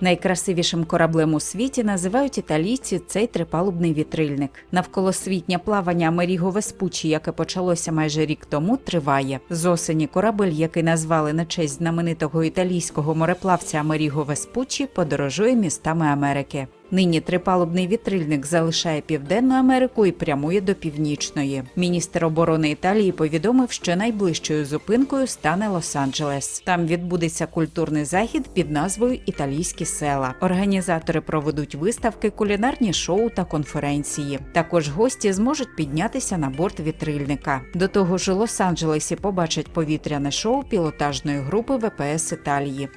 Найкрасивішим кораблем у світі називають італійці цей трипалубний вітрильник. Навколосвітнє плавання Амеріго Веспучі, яке почалося майже рік тому, триває. З осені корабель, який назвали на честь знаменитого італійського мореплавця Амеріго Веспучі, подорожує містами Америки. Нині трипалубний вітрильник залишає Південну Америку і прямує до північної. Міністр оборони Італії повідомив, що найближчою зупинкою стане Лос-Анджелес. Там відбудеться культурний захід під назвою Італійські села. Організатори проведуть виставки, кулінарні шоу та конференції. Також гості зможуть піднятися на борт вітрильника. До того ж, у Лос-Анджелесі побачать повітряне шоу пілотажної групи ВПС Італії.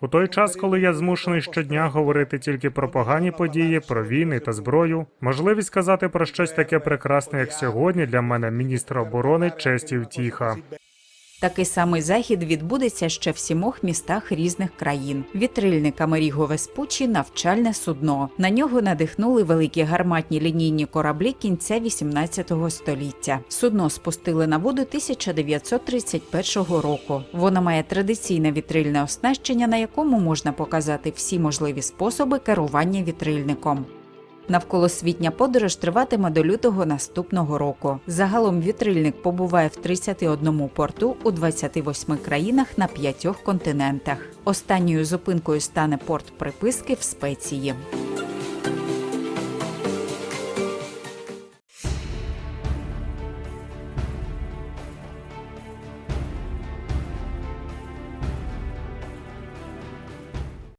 У той час, коли я змушений щодня говорити тільки про погані події, про війни та зброю, можливість сказати про щось таке прекрасне, як сьогодні, для мене міністра оборони честь і втіха. Такий самий захід відбудеться ще в сімох містах різних країн. Вітрильник Амеріго Веспучі навчальне судно. На нього надихнули великі гарматні лінійні кораблі кінця 18 століття. Судно спустили на воду 1931 року. Воно має традиційне вітрильне оснащення, на якому можна показати всі можливі способи керування вітрильником. Навколосвітня подорож триватиме до лютого наступного року. Загалом вітрильник побуває в 31 порту у 28 країнах на п'ятьох континентах. Останньою зупинкою стане порт приписки в Спеції.